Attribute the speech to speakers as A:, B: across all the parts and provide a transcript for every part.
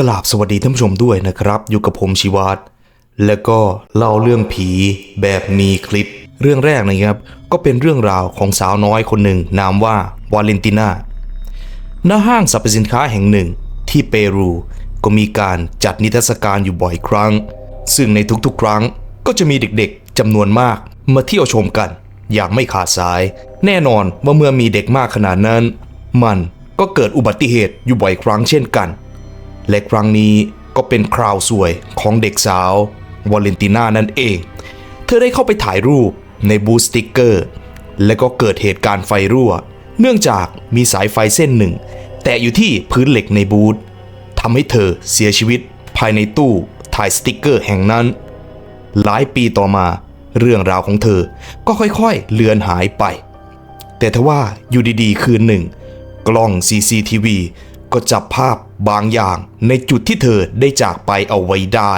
A: กราบสวัสดีท่านผู้ชมด้วยนะครับ อยู่กับผมชิวัตรแล้วก็เล่าเรื่องผีแบบมีคลิป เรื่องแรกนะครับก็เป็นเรื่องราวของสาวน้อยคนหนึ่ง นามว่าวาเลนติน่าณห้างสรรพสินค้าแห่งหนึ่งที่เปรูก็มีการจัดนิทรรศการอยู่บ่อยครั้ง ซึ่งในทุกๆ ครั้งก็จะมีเด็กๆจำนวนมากมาเที่ยวชมกัน อย่างไม่ขาดสาย แน่นอนว่าเมื่อมีเด็กมากขนาดนั้น มันก็เกิดอุบัติเหตุอยู่บ่อยครั้งเช่นกัน และครั้งนี้ก็เป็นคราวสวยของเด็กสาววาเลนติน่านั่นเอง เธอได้เข้าไปถ่ายรูปในบูธสติกเกอร์ และก็เกิดเหตุการณ์ไฟรั่ว เนื่องจากมีสายไฟเส้นหนึ่ง แตะอยู่ที่พื้นเหล็กในบูธทำให้เธอเสียชีวิตภายในตู้ถ่ายสติกเกอร์แห่งนั้น หลายปีต่อมาเรื่องราวของเธอก็ค่อยๆ เลือนหายไป แต่ทว่าอยู่ดีๆ คืนหนึ่ง กล้อง CCTV ก็จับภาพบางอย่างในจุดที่เธอได้จากไปเอาไว้ได้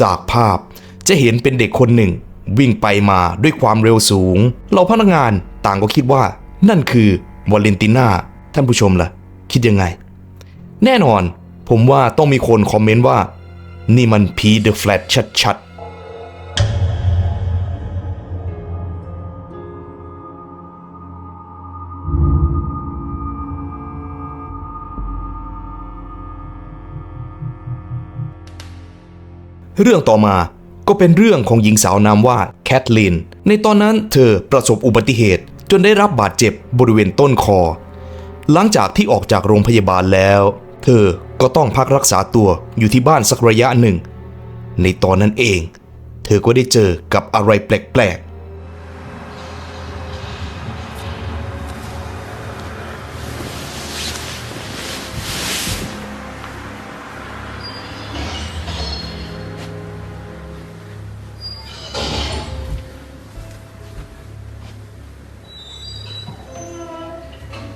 A: จากภาพจะเห็นเป็นเด็กคนหนึ่ง วิ่งไปมาด้วยความเร็วสูง เราพนักงานต่างก็คิดว่า นั่นคือวาเลนติน่าท่านผู้ชมล่ะ คิดยังไง แน่นอน ผมว่าต้องมีคนคอมเมนต์ว่า นี่มันพีเดอะแฟลตชัดๆเรื่องต่อมา ก็เป็นเรื่องของหญิงสาวนามว่าแคทลิน ในตอนนั้นเธอประสบอุบัติเหตุจนได้รับบาดเจ็บบริเวณต้นคอ หลังจากที่ออกจากโรงพยาบาลแล้ว เธอก็ต้องพักรักษาตัวอยู่ที่บ้านสักระยะหนึ่ง ในตอนนั้นเอง เธอก็ได้เจอกับอะไรแปลกๆ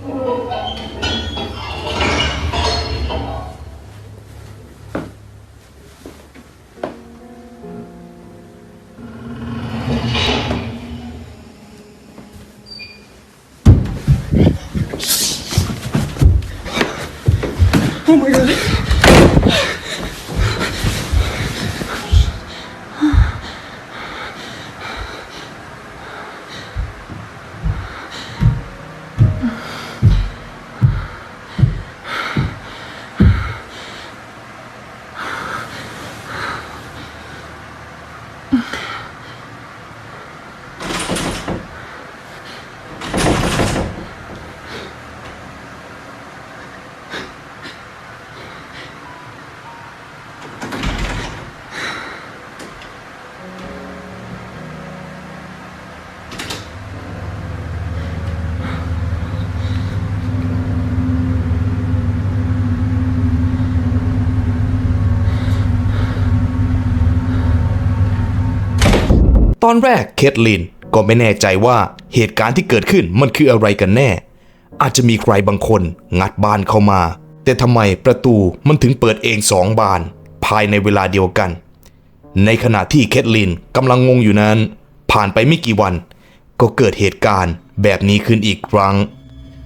B: Oh my god.
A: ตอนแรกเคทลินก็ไม่แน่ใจว่าเหตุการณ์ที่เกิดขึ้นมันคืออะไรกันแน่ อาจจะมีใครบางคนงัดบ้านเข้ามา แต่ทำไมประตูมันถึงเปิดเองสองบาน ภายในเวลาเดียวกัน ในขณะที่เคทลินกำลังงงอยู่นั้น ผ่านไปไม่กี่วัน ก็เกิดเหตุการณ์แบบนี้ขึ้นอีกครั้ง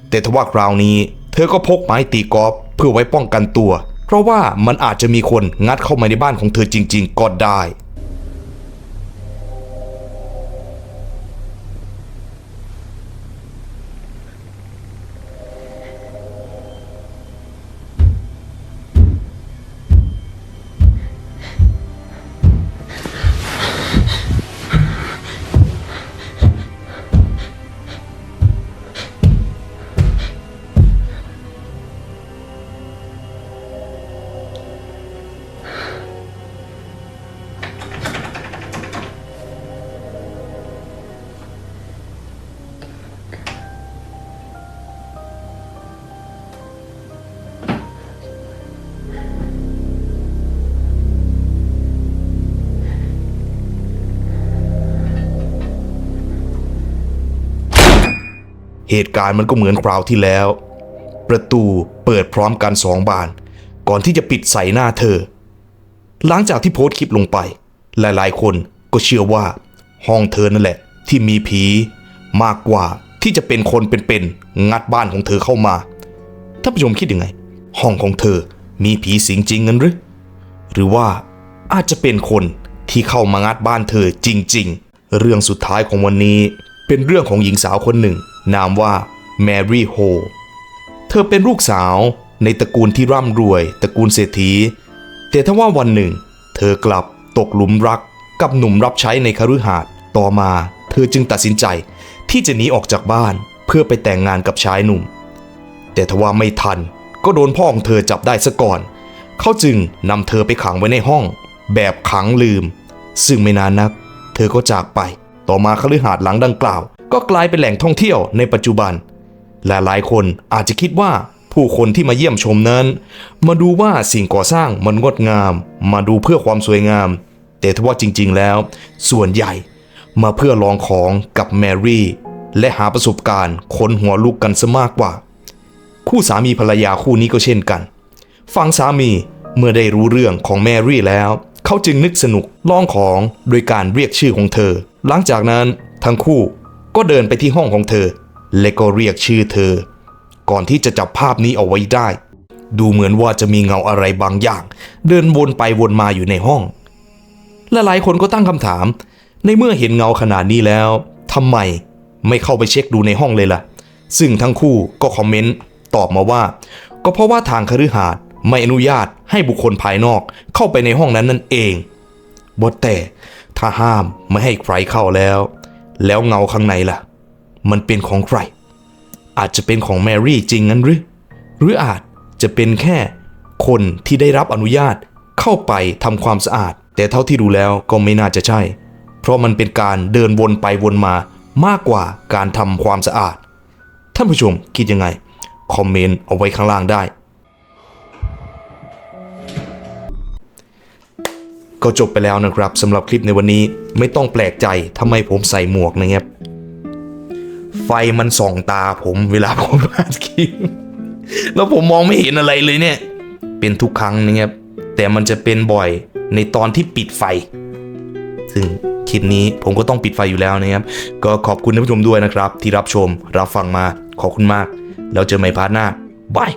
A: แต่ทว่าคราวนี้ เธอก็พกไม้ตีกอล์ฟเพื่อไว้ป้องกันตัว เพราะว่ามันอาจจะมีคนงัดเข้ามาในบ้านของเธอจริง ๆก็ได้ เหตุการณ์มันก็เหมือนคราวที่แล้ว ประตูเปิดพร้อมกันสองบาน ก่อนที่จะปิดใส่หน้าเธอ หลังจากที่โพสต์คลิปลงไป หลายๆ คนก็เชื่อว่า ห้องเธอนั่นแหละ ที่มีผี มากกว่าที่จะเป็นคนเป็นๆงัดบ้านของเธอเข้ามาท่านผู้ชมคิดยังไง ห้องของเธอมีผีสิงจริงกันหรือหรือว่าอาจจะเป็นคนที่เข้ามางัดบ้านเธอจริง ๆ เรื่องสุดท้ายของวันนี้เป็นเรื่องของหญิงสาวคนหนึ่ง นามว่าแมรี่โฮ เธอเป็นลูกสาวในตระกูลที่ร่ำรวยตระกูลเศรษฐี แต่ถ้าว่าวันหนึ่ง เธอกลับตกหลุมรักกับหนุ่มรับใช้ในคฤหาสน์ต่อมาเธอจึงตัดสินใจที่จะหนีออกจากบ้านเพื่อไปแต่งงานกับชายหนุ่ม แต่ทว่าไม่ทันก็โดนพ่อของเธอจับได้ซะก่อน เขาจึงนำเธอไปขังไว้ในห้อง แบบขังลืม ซึ่งไม่นานนัก เธอก็จากไป ต่อมาคฤหาสน์หลังดังกล่าว ก็กลายเป็นแหล่งท่องเที่ยวในปัจจุบัน และหลายคนอาจจะคิดว่าผู้คนที่มาเยี่ยมชมนั้น มาดูว่าสิ่งก่อสร้างมันงดงาม มาดูเพื่อความสวยงาม แต่ทว่าจริง ๆ แล้ว ส่วนใหญ่มาเพื่อลองของกับแมรี่ และหาประสบการณ์คนหัวลุกกันซะมากกว่า คู่สามีภรรยาคู่นี้ก็เช่นกัน ฝั่งสามีเมื่อได้รู้เรื่องของแมรี่แล้ว เขาจึงนึกสนุกลองของโดยการเรียกชื่อของเธอ หลังจากนั้นทั้งคู่ ก็เดินไปที่ห้องของเธอ และก็เรียกชื่อเธอ ก่อนที่จะจับภาพนี้เอาไว้ได้ ดูเหมือนว่าจะมีเงาอะไรบางอย่าง เดินวนไปวนมาอยู่ในห้อง และหลายคนก็ตั้งคำถาม ในเมื่อเห็นเงาขนาดนี้แล้วทำไมไม่เข้าไปเช็คดูในห้องเลยล่ะ ซึ่งทั้งคู่ก็คอมเมนต์ตอบมาว่า ก็เพราะว่าทางคฤหาสน์ไม่อนุญาตให้บุคคลภายนอกเข้าไปในห้องนั้นนั่นเองบทแต่ถ้าห้ามไม่ให้ใครเข้าแล้ว แล้วเงาข้างในล่ะ มันเป็นของใคร อาจจะเป็นของแมรี่จริงงั้นหรือ หรืออาจจะเป็นแค่คนที่ได้รับอนุญาตเข้าไปทำความสะอาด แต่เท่าที่ดูแล้วก็ไม่น่าจะใช่ เพราะมันเป็นการเดินวนไปวนมามากกว่าการทำความสะอาด ท่านผู้ชมคิดยังไง คอมเมนต์เอาไว้ข้างล่างได้ ก็จบไปแล้วนะครับสำหรับคลิปในวันนี้ไม่ต้องแปลกใจทำไมผมใส่หมวกนะครับ ไฟมันส่องตาผมเวลาผมอ่านคลิปแล้วผมมองไม่เห็นอะไรเลยเนี่ย เป็นทุกครั้งนะครับ แต่มันจะเป็นบ่อยในตอนที่ปิดไฟ ซึ่งคลิปนี้ผมก็ต้องปิดไฟอยู่แล้วนะครับ ก็ขอบคุณท่านผู้ชมด้วยนะครับ ที่รับชมรับฟังมาขอบคุณมาก แล้วเจอใหม่พาร์ทหน้าบาย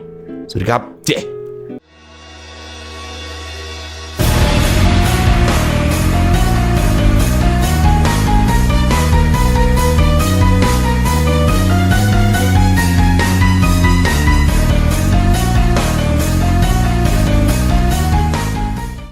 A: สวัสดีครับ